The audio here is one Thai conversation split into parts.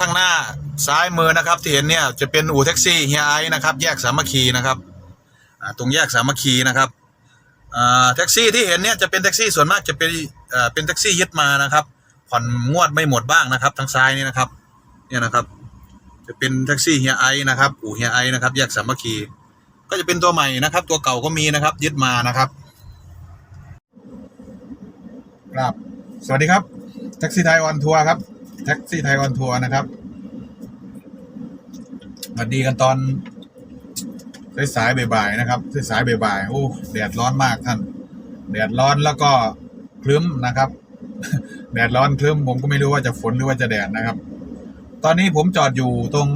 ข้างหน้าซ้ายมือนะครับ ที่เห็นเนี่ยจะเป็นอู่แท็กซี่เฮียไอนะครับ แยกสามัคคีนะครับตรงแยกสามัคคีนะครับแท็กซี่ที่เห็นเนี่ยจะเป็นแท็กซี่ส่วนมากจะเป็นเป็นแท็กซี่ยึดมานะครับ ผ่อนงวดไม่หมดบ้างนะครับ ทางซ้ายนี่นะครับ เนี่ยนะครับ จะเป็นแท็กซี่เฮียไอนะครับอู่เฮียไอนะครับ แยกสามัคคี ก็จะเป็นตัวใหม่นะครับ ตัวเก่าก็มีนะครับ ยึดมานะครับครับสวัสดีครับแท็กซี่ไทยออนทัวร์ครับ แท็กซี่ไทยออนทัวร์นะครับสวัสดีกันตอนสายๆบ่ายๆนะครับสายๆบ่ายๆโอ้แดดร้อนมากท่านแดดร้อนแล้วก็คลึ้มนะครับแดดร้อนคลึ้มผมก็ไม่รู้ว่าจะฝนหรือว่าจะแดดนะครับ ตอนนี้ผมจอดอยู่ตรง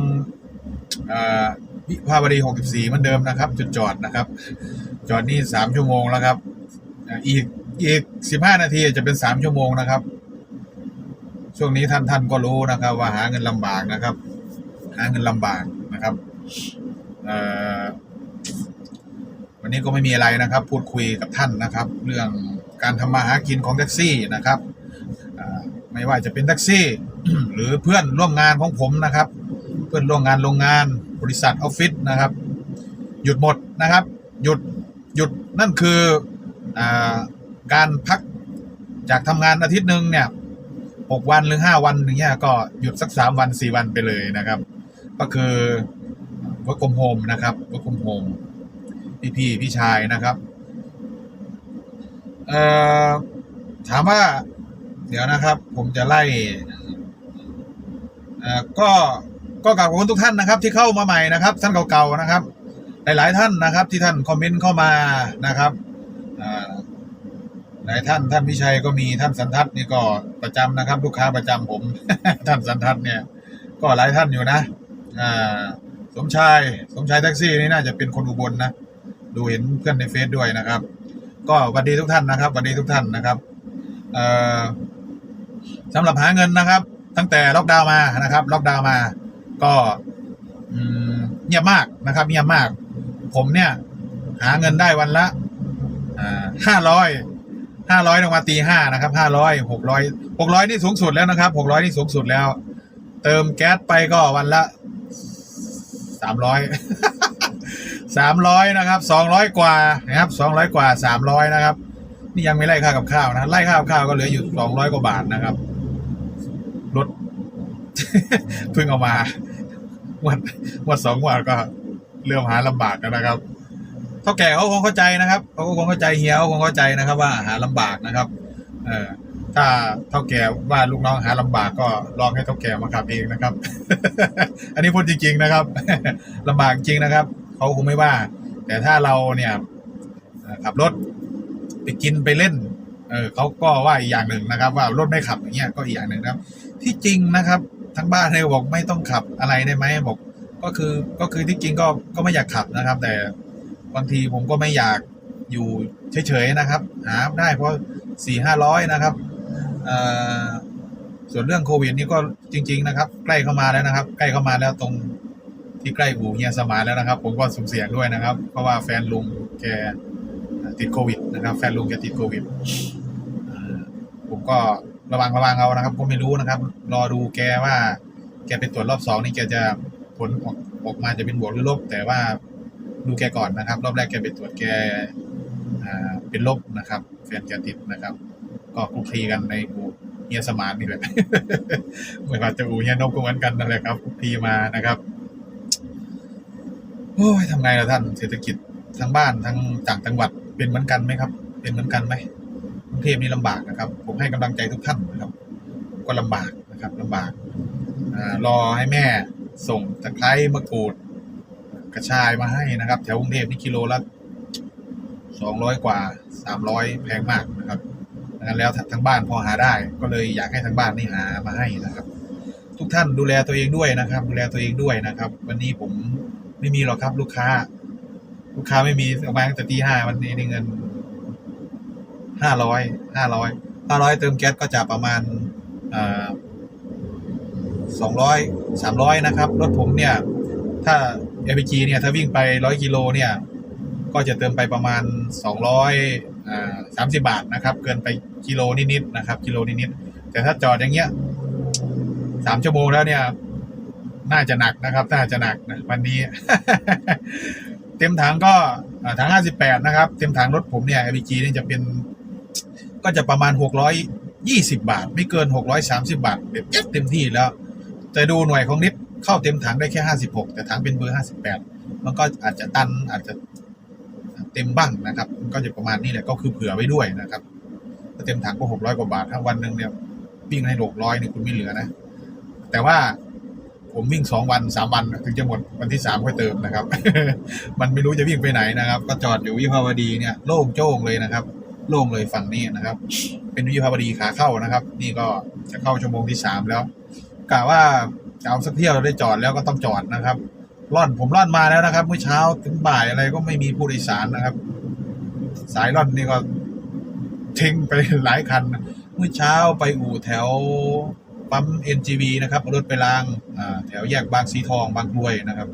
วิภาวดี 64เหมือนเดิมนะครับ จุดจอดนะครับ จอดนี่สามชั่วโมงแล้วครับ อีกอีกสิบห้านาทีจะเป็นสามชั่วโมงนะครับ ช่วงนี้ท่านท่านก็รู้นะครับ ว่าหาเงินลำบากนะครับ หาเงินลำบากนะครับวันนี้ก็ไม่มีอะไรนะครับ พูดคุยกับท่านนะครับ เรื่องการทำมาหากินของแท็กซี่นะครับไม่ว่าจะเป็นแท็กซี่ หรือเพื่อนร่วมงานของผมนะครับ เพื่อนร่วมงานโรงงานบริษัทออฟฟิศนะครับ หยุดหมดนะครับ หยุดหยุดนั่นคืออการพักจากทำงานอาทิตย์หนึ่งเนี่ย หกวันหรือห้าวันอย่างเงี้ยก็หยุดสักสามวันสี่วันไปเลยนะครับ ก็คือ work from home นะครับ work from home พี่พี่พี่ชายนะครับเอ่อถามว่า เดี๋ยวนะครับ ผมจะไล่เอ่อก็ก็กราบขอบคุณทุกท่านนะครับ ที่เข้ามาใหม่นะครับ ท่านเก่าๆนะครับ หลายๆท่านนะครับ ที่ท่านคอมเมนต์เข้ามานะครับอ่า หลายท่านท่านพิชัยก็มีท่านสันทัศน์นี่ก็ประจำนะครับ ลูกค้าประจำผม ท่านสันทัศน์เนี่ย ก็หลายท่านอยู่นะอ่าสมชายสมชายแท็กซี่นี่น่าจะเป็นคนอุบลนะดูเห็นเพื่อนในเฟซด้วยนะครับ ก็สวัสดีทุกท่านนะครับสวัสดีทุกท่านนะครับเอ่อสำหรับหาเงินนะครับ ตั้งแต่ล็อกดาวน์มานะครับล็อกดาวน์มา ก็เงียบมากนะครับเงียบมาก ผมเนี่ย หาเงินได้วันละห้าร้อย ห้าร้อยลงมาตีห้านะครับห้าร้อยหกร้อยหกร้อยนี่สูงสุดแล้วนะครับหกร้อยนี่สูงสุดแล้ว เติมแก๊สไปก็วันละสามร้อยสามร้อยนะครับสองร้อยกว่านะครับสองร้อยกว่าสามร้อยนะครับ นี่ยังไม่ไล่ค่ากับข้าวนะไล่ค่ากับข้าวก็เหลืออยู่สองร้อยกว่าบาทนะครับรถเพิ่งเอามาวันวันสองวันก็เริ่มหาลำบากแล้วนะครับ เท่าแก่เขาคงเข้าใจนะครับเขาก็คงเข้าใจเฮียเขาคงเข้าใจนะครับ ว่าหาลำบากนะครับ เออถ้าเท่าแก่ว่าลูกน้องหาลำบากก็ลองให้เท่าแก่มาขับเองนะครับ อันนี้พูดจริง ๆนะครับลำบากจริงนะครับเขาคงไม่ว่า แต่ถ้าเราเนี่ยขับรถไปกินไปเล่น เออเขาก็ว่าอีกอย่างหนึ่งนะครับ ว่ารถไม่ขับอย่างเงี้ยก็อีกอย่างหนึ่งครับ ที่จริงนะครับ ทั้งบ้านเลยบอกไม่ต้องขับอะไรได้ไหมบอก ก็คือก็คือที่จริงก็ก็ไม่อยากขับนะครับ แต่ บางทีผมก็ไม่อยากอยู่เฉยๆนะครับ หาได้เพราะสี่ห้าร้อยนะครับส่วนเรื่องโควิดนี่ก็จริง ๆ นะครับ ใกล้เข้ามาแล้วนะครับ ใกล้เข้ามาแล้วตรงที่ใกล้อู่เฮียสมานแล้วนะครับ ผมก็สุ่มเสี่ยงด้วยนะครับ เพราะว่าแฟนลุงแกติดโควิดนะครับ แฟนลุงแกติดโควิดผมก็ระวังระวังเอานะครับผมไม่รู้นะครับ รอดูแกว่า แกไปตรวจรอบสองนี่แกจะผลออกออกมาจะเป็นบวกหรือลบแต่ว่า ดูแกก่อนนะครับ รอบแรกแกไปตรวจแกเป็นลบนะครับแฟนแกติดนะครับ ก็คุกคีกันในอู่เฮียสมานนี่แหละไม่ว่าจะอู่เฮียนกก็เหมือนกันนั่นแหละครับคุกคีมานะครับโอ้ยทำไงล่ะท่านเศรษฐกิจทั้งบ้านทั้งต่างจังหวัดเป็นเหมือนกันไหมครับ เป็นเหมือนกันไหมกรุงเทพนี่ลำบากนะครับ ผมให้กำลังใจทุกท่านนะครับ ก็ลำบากนะครับลำบากอรอให้แม่ส่งตะไคร้มะกรูด กระชายมาให้นะครับ แถวกรุงเทพนี่กิโลละสองร้อยกว่าสามร้อยแพงมากนะครับงนั้นแล้วทางบ้านพอหาได้ ก็เลยอยากให้ทางบ้านนี่หามาให้นะครับ ทุกท่านดูแลตัวเองด้วยนะครับ ดูแลตัวเองด้วยนะครับ วันนี้ผมไม่มีหรอกครับลูกค้า ลูกค้าไม่มีออกมาตั้งแต่ตีห้าวันนี้ในเงินห้าร้อยห้าร้อยห้าร้อยเติมแก๊สก็จะประมาณสองร้อยสามร้อยนะครับรถผมเนี่ย ถ้า LPG เนี่ยถ้าวิ่งไปร้อยกิโลเนี่ยก็จะเติมไปประมาณสองร้อยสามสิบาทนะครับ เกินไปกิโลนิดๆนะครับ กิโลนิดๆแต่ถ้าจอดอย่างเงี้ยสามชั่วโมงแล้วเนี่ย น่าจะหนักนะครับ น่าจะหนักนะวันนี้ เต็มถังก็อ่าถัง58นะครับ เต็มถังรถผมเนี่ย LPG นี่จะเป็น ก็จะประมาณ620บาท ไม่เกิน630บาทเต็มเต็มที่แล้วจะดูหน่วยของนิด เข้าเต็มถังได้แค่56แต่ถังเป็นเบอร์58มันก็อาจจะตันอาจจะเต็มบ้างนะครับมันก็จะประมาณนี้แหละก็คือเผื่อไว้ด้วยนะครับถ้าเต็มถังก็600กว่าบาทถ้าวันหนึ่งเนี่ยวิ่งให้600นี่คุณไม่เหลือนะ แต่ว่าผมวิ่งสองวันสามวันถึงจะหมดวันที่สามค่อยเติมนะครับ มันไม่รู้จะวิ่งไปไหนนะครับ ก็จอดอยู่วิภาวดีเนี่ยโล่งโจ้งเลยนะครับ โล่งเลยฝั่งนี้นะครับ เป็นวิภาวดีขาเข้านะครับ นี่ก็จะเข้าชั่วโมงที่สามแล้วกะว่า จะเอาสักเที่ยวได้จอดแล้วก็ต้องจอดนะครับร่อนผมร่อนมาแล้วนะครับเมื่อเช้าถึงบ่ายอะไรก็ไม่มีผู้โดยสารนะครับ สายร่อนนี่ก็ทิ้งไปหลายคัน เมื่อเช้าไปอู่แถวปั๊ม NGV นะครับรถไปลางแถวแยกบางสีทองบางกรวยนะครับ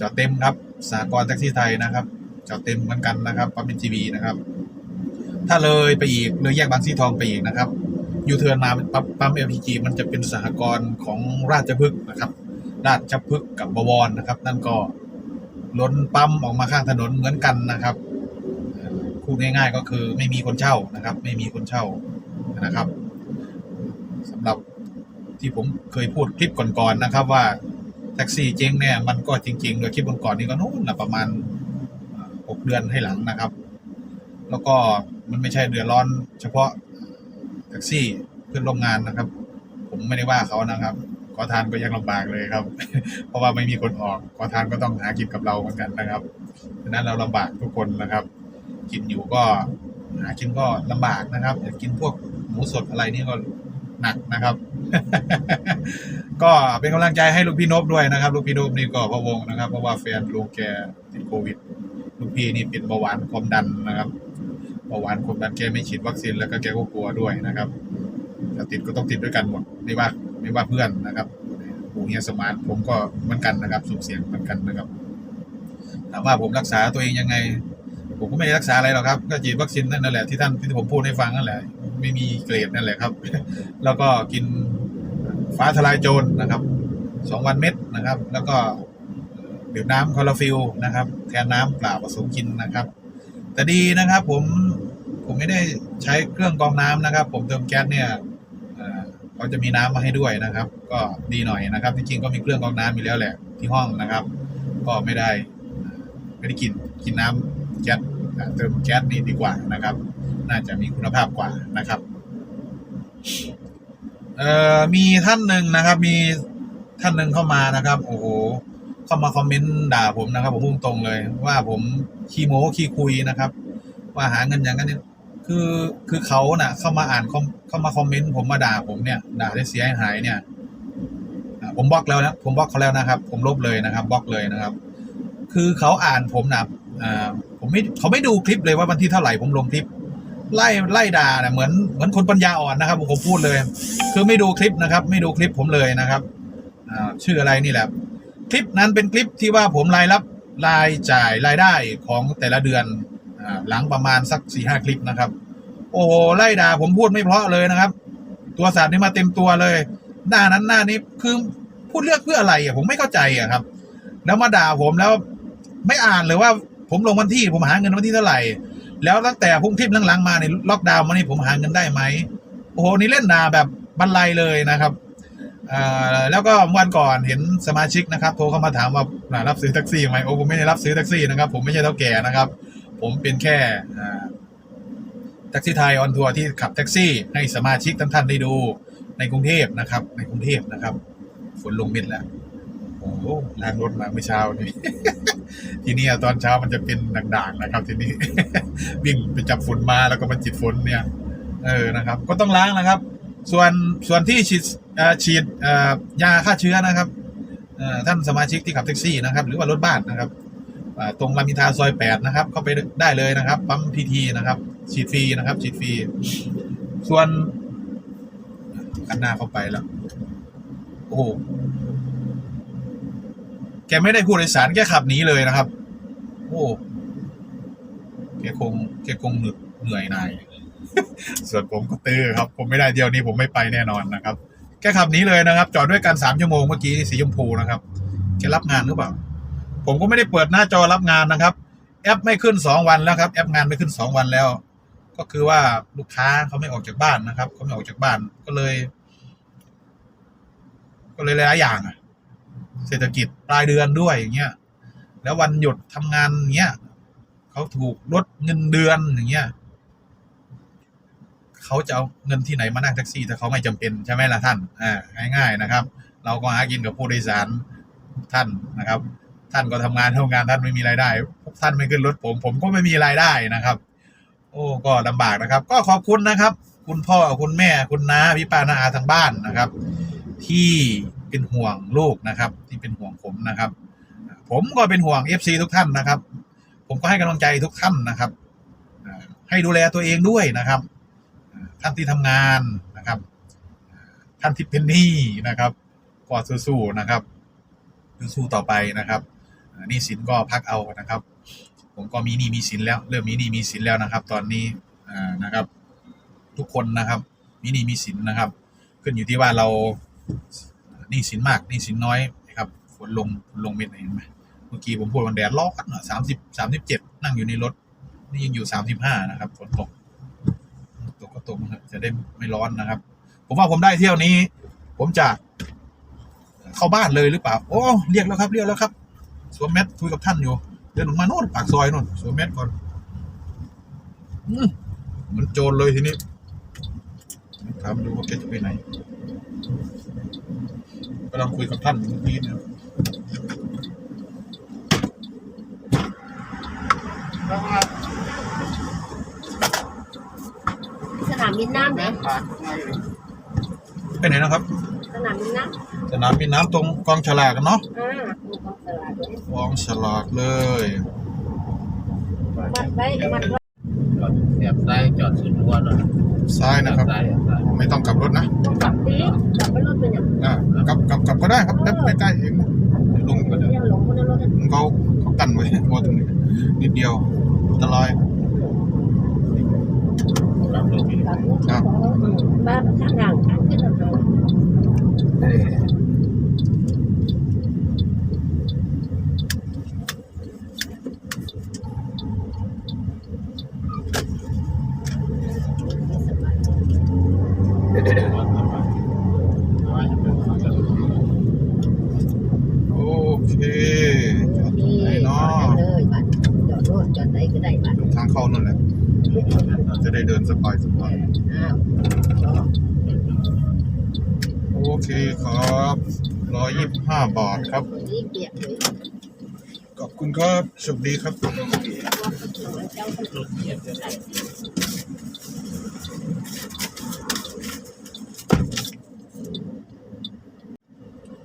จอดเต็มครับสากลแท็กซี่ไทยนะครับจอดเต็มเหมือนกันนะครับปั๊ม NGV นะครับ ถ้าเลยไปอีกเลยแยกบางสีทองไปอีกนะครับ ยูเทิร์นมาปั๊มปั๊ม LPG มันจะเป็นสหกรณ์ของราชพฤกษ์นะครับ ราชพฤกษ์กับบวรนะครับ นั่นก็ล้นปั๊มออกมาข้างถนนเหมือนกันนะครับเอ่อพูดง่ายๆก็คือไม่มีคนเช่านะครับ ไม่มีคนเช่านะครับสำหรับที่ผมเคยพูดคลิปก่อนๆนะครับ ว่าแท็กซี่เจ๊งเนี่ยมันก็จริงๆโดยคลิปก่อนๆนี่ก็นู่นนะประมาณเอ่อหกเดือนให้หลังนะครับ แล้วก็มันไม่ใช่เดือดร้อนเฉพาะ แท็กซี่เพื่อนร่วมงานนะครับ ผมไม่ได้ว่าเขานะครับขอทานก็ยังลำบากเลยครับ เพราะว่าไม่มีคนออกขอทานก็ต้องหากินกับเราเหมือนกันนะครับฉะนั้นเราลำบากทุกคนนะครับ กินอยู่ก็หากินก็ลำบากนะครับอยากกินพวกหมูสดอะไรนี่ก็หนักนะครับ ก็เป็นกำลังใจให้ลูกพี่นพด้วยนะครับ ลูกพี่นพนี่ก็พะวงนะครับ เพราะว่าแฟนลูกแกติดโควิด ลูกพี่นี่เป็นเบาหวานความดันนะครับ บาหวานความดันแกไม่ฉีดวัคซีนแล้วก็แกก็กลัวด้วยนะครับถ้าติดก็ต้องติดด้วยกันหมดไม่ว่าไม่ว่าเพื่อนนะครับปู่เฮียสมานผมก็เหมือนกันนะครับสุ่มเสี่ยงเหมือนกันนะครับถามว่าผมรักษาตัวเองยังไง ผมก็ไม่ได้รักษาอะไรหรอกครับ ก็ฉีดวัคซีนนั่นแหละที่ท่านที่ผมพูดให้ฟังนั่นแหละ ไม่มีเกรดนั่นแหละครับ แล้วก็กินฟ้าทลายโจรนะครับสองวันเม็ดนะครับ แล้วก็ดื่มน้ำคลอโรฟิลนะครับ แทนน้ำเปล่าผสมกินนะครับ แต่ดีนะครับ ผมผมไม่ได้ใช้เครื่องกรองน้ำนะครับ ผมเติมแก๊สเนี่ยเขาจะมีน้ำมาให้ด้วยนะครับ ก็ดีหน่อยนะครับจริงๆก็มีเครื่องกรองน้ำอยู่แล้วแหละที่ห้องนะครับ ก็ไม่ได้ไม่ได้กินกินน้ำแก๊สเติมแก๊สนี่ดีกว่านะครับ น่าจะมีคุณภาพกว่านะครับเอ่อมีท่านหนึ่งนะครับ มีท่านหนึ่งเข้ามานะครับ โอ้โห เข้ามาคอมเมนต์ด่าผมนะครับ ผมพุ่งตรงเลย ว่าผมขี้โม้ขี้คุยนะครับ ว่าหาเงินอย่างนั้นเนี่ยคือคือเขาน่ะ เข้ามาอ่านเข้ามาคอมเมนต์ผมมาด่าผมเนี่ย ด่าได้เสียหายเนี่ยผมบล็อกแล้วนะผมบล็อกเขาแล้วนะครับ ผมลบเลยนะครับบล็อกเลยนะครับ คือเขาอ่านผมนะอ่าผมไม่เขาไม่ดูคลิปเลยว่าวันที่เท่าไหร่ผมลงคลิป ไล่ไล่ด่าเนี่ยเหมือนเหมือนคนปัญญาอ่อนนะครับผมพูดเลย คือไม่ดูคลิปนะครับ ไม่ดูคลิปผมเลยนะครับชื่ออะไรนี่แหละ คลิปนั้นเป็นคลิปที่ว่าผมรายรับรายจ่ายรายได้ของแต่ละเดือนอหลังประมาณสักสี่ห้าคลิปนะครับ โอ้โหไล่ด่าผมพูดไม่เพราะเลยนะครับ ตัวสัตว์นี่มาเต็มตัวเลย หน้านั้นหน้านี้คือพูดเลือกเพื่ออะไรอะผมไม่เข้าใจอะครับ แล้วมาด่าผมแล้วไม่อ่านเลยว่าผมลงวันที่ผมหาเงินวันที่เท่าไหร่ แล้วตั้งแต่พุ่งคลิปหลังๆมาในล็อกดาวน์มานี่ผมหาเงินได้ไหมโอ้โหนี่เล่นด่าแบบบรรลัยเลยนะครับ แล้วก็วันก่อนเห็นสมาชิกนะครับโทรเข้ามาถามว่ารับซื้อแท็กซี่ไหมโอ้ผมไม่ได้รับซื้อแท็กซี่นะครับ ผมไม่ใช่เท่าแก่นะครับ ผมเป็นแค่แท็กซี่ไทยออนทัวร์ที่ขับแท็กซี่ ให้สมาชิกท่านๆได้ดูในกรุงเทพนะครับ ในกรุงเทพนะครับฝนลงม็ดแล้วโอ้หล้างรถมาเมื่อเช้านี่ทีนี้ตอนเช้ามันจะเป็นด่างๆนะครับ ทีนี้วิ่งไปจับฝนมาแล้วก็มาจิตฝนเนี่ย เออนะครับ ก็ต้องล้างนะครับ ส่วนส่วนที่ฉีดฉีดยาฆ่าเชื้อนะครับท่านสมาชิกที่ขับแท็กซี่นะครับ หรือว่ารถบ้านนะครับตรงรามอินทราซอยแปดนะครับ เข้าไปได้เลยนะครับปั๊มพีทีนะครับ ฉีดฟรีนะครับ ฉีดฟรี ส่วนกันหน้าเข้าไปแล้วโอ้แกไม่ได้ผู้โดยสารแกขับหนีเลยนะครับ โอ้แกคงแกคงเหนื่อยหน่าย ส่วนผมก็ตื้อครับ ผมไม่ได้เดียวนี้ผมไม่ไปแน่นอนนะครับแกขับนี้เลยนะครับ จอดด้วยกันสามชั่วโมงเมื่อกี้สีชมพูนะครับแกรับงานหรือเปล่า ผมก็ไม่ได้เปิดหน้าจอรับงานนะครับ แอปไม่ขึ้นสองวันแล้วครับ แอปงานไม่ขึ้นสองวันแล้ว ก็คือว่าลูกค้าเขาไม่ออกจากบ้านนะครับเขาไม่ออกจากบ้านก็เลย ก็เลยหลายอย่างอะเศรษฐกิจปลายเดือนด้วยอย่างเงี้ย แล้ววันหยุดทำงานอย่างเงี้ยเขาถูกลดเงินเดือนอย่างเงี้ย เขาจะเอาเงินที่ไหนมานั่งแท็กซี่ถ้าเขาไม่จำเป็นใช่ไหมล่ะท่านอ่าง่ายๆนะครับ เราก็หากินกับผู้โดยสารท่านนะครับ ท่านก็ทำงานทำงานท่านไม่มีรายได้พวกท่านไม่ขึ้นรถผม ผมก็ไม่มีรายได้นะครับ โอ้ก็ลำบากนะครับ ก็ขอบคุณนะครับ คุณพ่อคุณแม่คุณน้าพี่ป้าน้าอาทางบ้านนะครับ ที่เป็นห่วงลูกนะครับ ที่เป็นห่วงผมนะครับ ผมก็เป็นห่วง FC ทุกท่านนะครับ ผมก็ให้กำลังใจทุกท่านนะครับให้ดูแลตัวเองด้วยนะครับ ท่านที่ทำงานนะครับ ท่านที่เป็นหนี้นะครับก็สู้ๆนะครับสู้ต่อไปนะครับหนี้สินก็พักเอานะครับ ผมก็มีหนี้มีสินแล้ว เริ่มมีหนี้มีสินแล้วนะครับ ตอนนี้นะครับ ทุกคนนะครับ มีหนี้มีสินนะครับ ขึ้นอยู่ที่ว่าเราหนี้สินมากหนี้สินน้อยนะครับฝนลงลงเม็ดเห็นไหมเมื่อกี้ผมพูดวันแดดร้อนอะสามสิบสามสิบเจ็ดนั่งอยู่ในรถนี่ยังอยู่สามสิบห้านะครับฝนตก ตกนะครับ จะได้ไม่ร้อนนะครับ ผมว่าผมได้เที่ยวนี้ ผมจะเข้าบ้านเลยหรือเปล่า โอ้ เรียกแล้วครับ เรียกแล้วครับ สวมแมสคุยกับท่านอยู่ เดินออกมาโน่นปากซอยโน่นสวมแมสก่อนเหมือนโจรเลยทีนี้ถามดูว่าแกจะไปไหนกำลังคุยกับท่านเมื่อกี้เนี่ยสนามบินน้ำเนี่ยไปไหนนะครับ สนามบินน้สนามบินน้ำตรงกองฉลากกันเนาะำอ่ามีกองสลากด้วยกองฉลากเลยมัดไว้มัดไว้จอดแอบซ้ายจอดสุดรั้วเนาะซ้ายนะครับ ซ้ายซ้ายไม่ต้องกลับรถนะต้องกลับตีกลับไปรถเป็นอย่างอ่ากลับกลับกลับก็ได้ครับแป๊บใกล้ๆเองเดี๋ยวลงก็เดี๋ยวเรียกหลงคนในรถกันเขาเขากันไว้หัวตรงนี้นิดเดียวอันตราย รับรถอยู่ กลับรถของ บ้านข้างทางข้างขึ้นทาง โอเคจอดตรง นี่ ไหนเนาะ เลยบัดจอดรถจอดไหนก็ได้บัด ทางเข้านั่นแหละ เด้เดินสบายสบายโอเคครับร้อยยี่สิบห้าบาทครับ ขอบคุณครับโชคดีครับ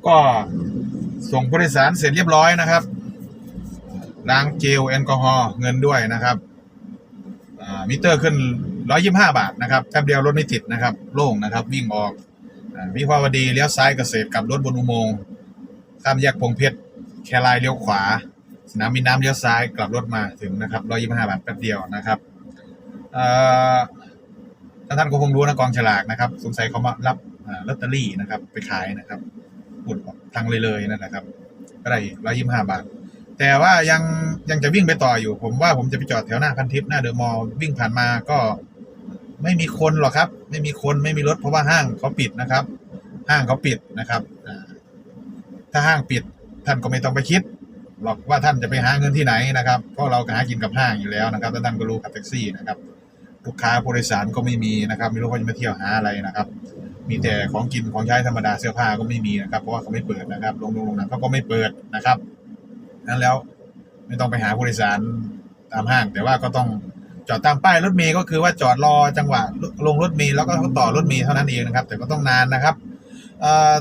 ก็ส่งผู้โดยสารเสร็จเรียบร้อยนะครับ ล้างเจลแอลกอฮอล์เงินด้วยนะครับมิเตอร์ขึ้น 125บาทนะครับแป๊บเดียวรถไม่ติดนะครับ โล่งนะครับ วิ่งออกวิภาวดีเลี้ยวซ้ายเกษตรกลับรถบนอุโมงค์ข้ามแยกพงเพชรแครายเลี้ยวขวา สนามบินน้ำเลี้ยวซ้ายกลับรถมาถึงนะครับ125บาทแป๊บเดียวนะครับเอ่อถ้าท่านก็คงรู้นะกองฉลากนะครับ สงสัยเขามารับลอตเตอรี่นะครับ ไปขายนะครับพูดทางเลยเลยนั่นแหละครับก็ได้ร้อยยี่ห้าบาท แต่ว่ายังยังจะวิ่งไปต่ออยู่ ผมว่าผมจะไปจอดแถวหน้าพันทิพย์หน้าเดอะมอลล์วิ่งผ่านมาก็ ไม่มีคนหรอกครับ ไม่มีคนไม่มีรถเพราะว่าห้างเขาปิดนะครับ ห้างเขาปิดนะครับถ้าห้างปิดท่านก็ไม่ต้องไปคิดหรอกว่าท่านจะไปหาเงินที่ไหนนะครับเพราะเราก็หากินกับห้างอยู่แล้วนะครับท่านก็รู้กับแท็กซี่นะครับลูกค้าผู้โดยสารก็ไม่มีนะครับ ไม่รู้ว่าจะมาเที่ยวหาอะไรนะครับ มีแต่ของกินของใช้ธรรมดาเสื้อผ้าก็ไม่มีนะครับ เพราะว่าเขาไม่เปิดนะครับโรงโรงหนังเขาก็ไม่เปิดนะครับนั้นแล้วไม่ต้องไปหาผู้โดยสารตามห้าง แต่ว่าก็ต้อง จอดตามป้ายรถเมย์ก็คือว่าจอดรอจังหวะลงรถเมย์แล้วก็ต่อรถเมย์เท่านั้นเองนะครับ แต่ก็ต้องนานนะครับ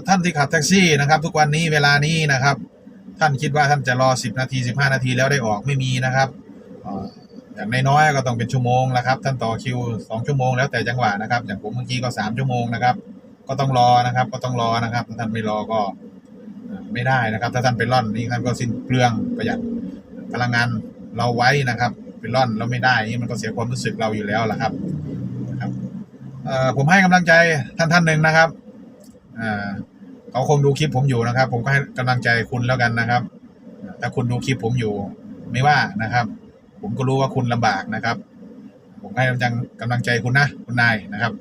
ท่านที่ขับแท็กซี่นะครับ ทุกวันนี้เวลานี้นะครับ ท่านคิดว่าท่านจะรอ 10 นาที 15 นาทีแล้วได้ออกไม่มีนะครับอ่ออย่างน้อยๆก็ต้องเป็นชั่วโมงละครับ ท่านต่อคิว 2 ชั่วโมงแล้วแต่จังหวะนะครับ อย่างผมเมื่อกี้ก็ 3 ชั่วโมงนะครับ ก็ต้องรอนะครับ ก็ต้องรอนะครับ ถ้าท่านไม่รอก็ไม่ได้นะครับ ถ้าท่านไปร่อนนี่ท่านก็สิ้นเปลืองประหยัดพลังงานเราไว้นะครับ ไปร่อนแล้วไม่ได้นี่มันก็เสียความรู้สึกเราอยู่แล้วล่ะครับครับผมให้กำลังใจท่านท่านหนึ่งนะครับเขาคงดูคลิปผมอยู่นะครับ ผมก็ให้กำลังใจคุณแล้วกันนะครับ ถ้าคุณดูคลิปผมอยู่ ไม่ว่านะครับ ผมก็รู้ว่าคุณลำบากนะครับ ผมให้กำลังกำลังใจคุณนะคุณนายนะครับ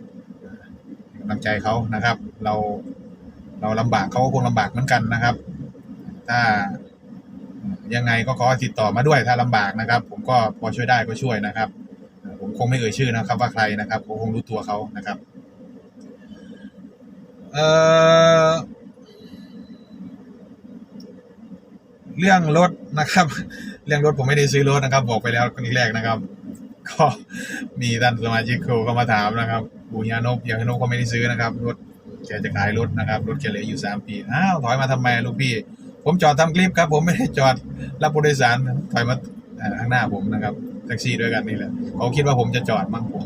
กำลังใจเขานะครับ เราเราลำบากเขาก็คงลำบากเหมือนกันนะครับ ถ้า ยังไงก็ขอติดต่อมาด้วยถ้าลำบากนะครับ ผมก็พอช่วยได้ก็ช่วยนะครับ ผมคงไม่เอ่ยชื่อนะครับว่าใครนะครับผมคงรู้ตัวเขานะครับเอ่อเรื่องรถนะครับ เรื่องรถผมไม่ได้ซื้อรถนะครับ บอกไปแล้วคนแรกนะครับ ก็มีท่านสมาชิกคเข้ามาถามนะครับปูยานพยานพก็ไม่ได้ซื้อนะครับรถแกจะขายรถนะครับรถแกเหลืออยู่สามปีอ้าวถอยมาทำไมลูกพี่ ผมจอดทำคลิปครับ ผมไม่ได้จอดรับผู้โดยสารถอยมาข้างหน้าผมนะครับแท็กซี่ด้วยกันนี่แหละเขาคิดว่าผมจะจอดมั้งผม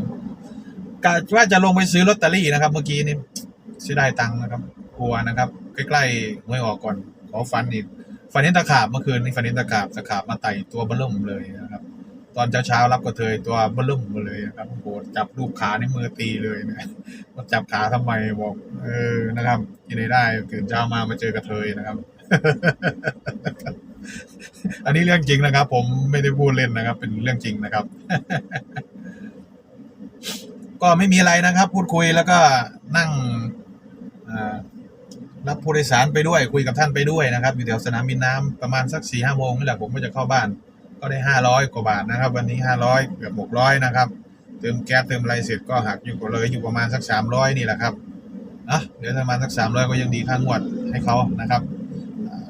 กะว่าจะลงไปซื้อลอตเตอรี่นะครับ เมื่อกี้นี่เสียดายตังค์นะครับกลัวนะครับ ใกล้ๆหวยออกก่อนขอฟันอีกฟันเห็นตะขาบเมื่อคืนนี่ฟันเห็นตะขาบตะขาบมาไต่ตัวเบลุ่มเลยนะครับ ตอนเช้าๆรับกระเทยตัวเบลุ่มมาเลยนะครับโหจับรูปขาในมือตีเลยนะมาจับขาทำไมบอก เออนะครับยังไงได้ตื่นเช้ามามาเจอกระเทยนะครับ อันนี้เรื่องจริงนะครับ ผมไม่ได้พูดเล่นนะครับ เป็นเรื่องจริงนะครับ ก็ไม่มีอะไรนะครับ พูดคุยแล้วก็นั่งรับผู้โดยสารไปด้วยคุยกับท่านไปด้วยนะครับ อยู่แถวสนามบินน้ำประมาณสักสี่ห้าโมงนี่แหละผมก็จะเข้าบ้าน ก็ได้ห้าร้อยกว่าบาทนะครับ วันนี้ห้าร้อยเกือบหกร้อยนะครับ เติมแก๊สเติมอะไรเสร็จก็หักอยู่ก็เลยอยู่ประมาณสักสามร้อยนี่แหละครับอะเดี๋ยวประมาณสักสามร้อยก็ยังดีค่างวดให้เขานะครับ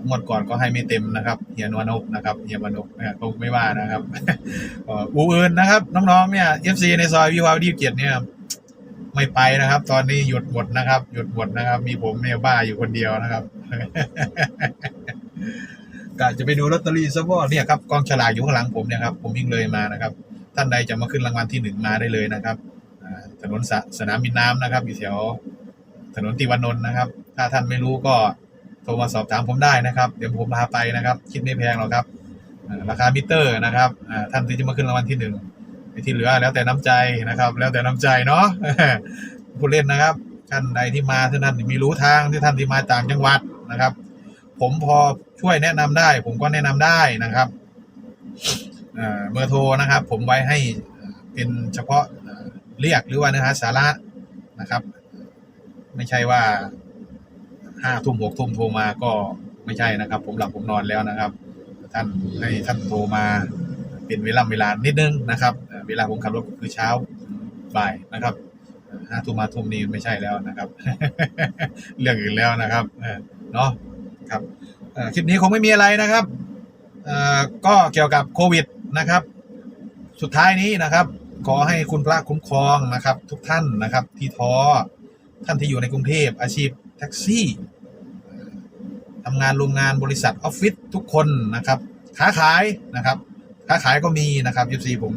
งวดก่อนก็ให้ไม่เต็มนะครับเฮียนวนพนะครับเฮียนวนพเนี่ยคงไม่ว่านะครับอูอื่นนะครับ น้องๆเนี่ยเอฟซีในซอยวิวาวดีเกียรติเนี่ยไม่ไปนะครับ ตอนนี้หยุดหมดนะครับ หยุดหมดนะครับ มีผมเนี่ยบ้าอยู่คนเดียวนะครับกะจะไปดูลอตเตอรี่ซะว่าเนี่ยครับกองฉลากอยู่ข้างหลังผมเนี่ยครับผมวิ่งเลยมานะครับ ท่านใดจะมาขึ้นรางวัลที่หนึ่งมาได้เลยนะครับถนนสสนามบินน้ำนะครับอยู่แถวถนนติวานนท์นะครับ ถ้าท่านไม่รู้ก็ รมาสอบถามผมได้นะครับ เดี๋ยวผมพาไปนะครับ คิดไม่แพงหรอกครับ ราคามิเตอร์นะครับท่านที่จะมาขึ้นรางวัลที่หนึ่งที่เหลือแล้วแต่น้ำใจนะครับ แล้วแต่น้ำใจเนาะผู้เล่นนะครับท่านใดที่มาท่านนั้นมีรู้ทางที่ท่านที่มาต่างจังหวัดนะครับ ผมพอช่วยแนะนำได้ ผมก็แนะนำได้นะครับเบอร์โทรนะครับ ผมไว้ให้เป็นเฉพาะเอ่อเรียกหรือว่าเนื้อหาสาระนะครับ ไม่ใช่ว่า ห้าทุ่มหกทุ่มโทรมาก็ไม่ใช่นะครับ ผมหลับผมนอนแล้วนะครับ ท่านให้ท่านโทรมาเป็นเวลาเวลานิดนึงนะครับ เวลาผมขับรถคือเช้าบ่ายนะครับห้าทุ่มมาทุ่มนี้ไม่ใช่แล้วนะครับ เรื่องอื่นแล้วนะครับเนาะครับคลิปนี้คงไม่มีอะไรนะครับก็เกี่ยวกับโควิดนะครับ สุดท้ายนี้นะครับ ขอให้คุณพระคุ้มครองนะครับ ทุกท่านนะครับ ที่ท้อท่านที่อยู่ในกรุงเทพอาชีพ แท็กซี่ทำงานโรงงานบริษัทออฟฟิศทุกคนนะครับ ค้าขายนะครับ ค้าขายก็มีนะครับยูซีผม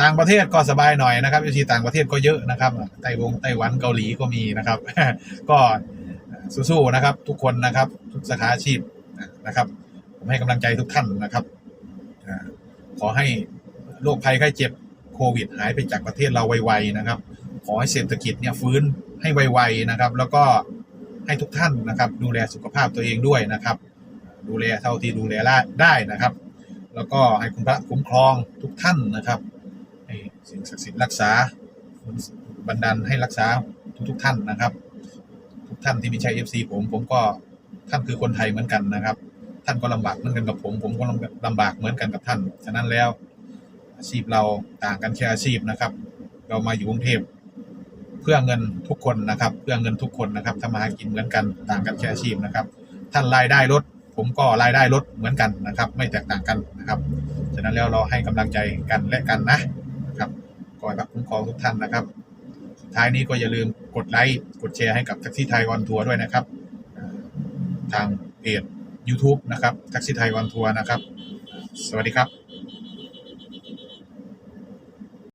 ต่างประเทศก็สบายหน่อยนะครับยูซีต่างประเทศก็เยอะนะครับไต้วงไต้หวันเกาหลีก็มีนะครับ ก็สู้ๆนะครับ ทุกคนนะครับ ทุกสาขาอาชีพนะครับ ผมให้กำลังใจทุกท่านนะครับขอให้โรคภัยไข้เจ็บโควิดหายไปจากประเทศเราไวๆนะครับ ขอให้เศรษฐกิจเนี่ยฟื้น ให้ไวๆนะครับ แล้วก็ให้ทุกท่านนะครับ ดูแลสุขภาพตัวเองด้วยนะครับ ดูแลเท่าที่ดูแลได้นะครับ แล้วก็ให้คุณพระคุ้มครองทุกท่านนะครับให้สิ่งศักดิ์สิทธิ์รักษาบันดาลให้รักษาทุกๆท่านนะครับ ทุกท่านที่ไม่ใช่เอฟซีผมผมก็ท่านคือคนไทยเหมือนกันนะครับ ท่านก็ลำบากเหมือนกันกับผม ผมก็ลำบากเหมือนกันกับท่าน ฉะนั้นแล้วอาชีพเราต่างกันแค่อาชีพนะครับ เรามาอยู่กรุงเทพ พื่อเงินทุกคนนะครับ เพื่อเงินทุกคนนะครับทำมาหากินเหมือนกันต่างกันแค่อาชีพนะครับ ท่านรายได้ลด ผมก็รายได้ลดเหมือนกันนะครับ ไม่แตกต่างกันนะครับฉะนั้นแล้วเราให้กำลังใจกันและกันนะนะครับขอให้พระคุ้มครองทุกท่านนะครับท้ายนี้ก็อย่าลืมกดไลค์กดแชร์ให้กับแท็กซี่ไทยวันทัวร์ด้วยนะครับ ทางเพจ YouTube นะครับแท็กซี่ไทยวันทัวร์นะครับ สวัสดีครับ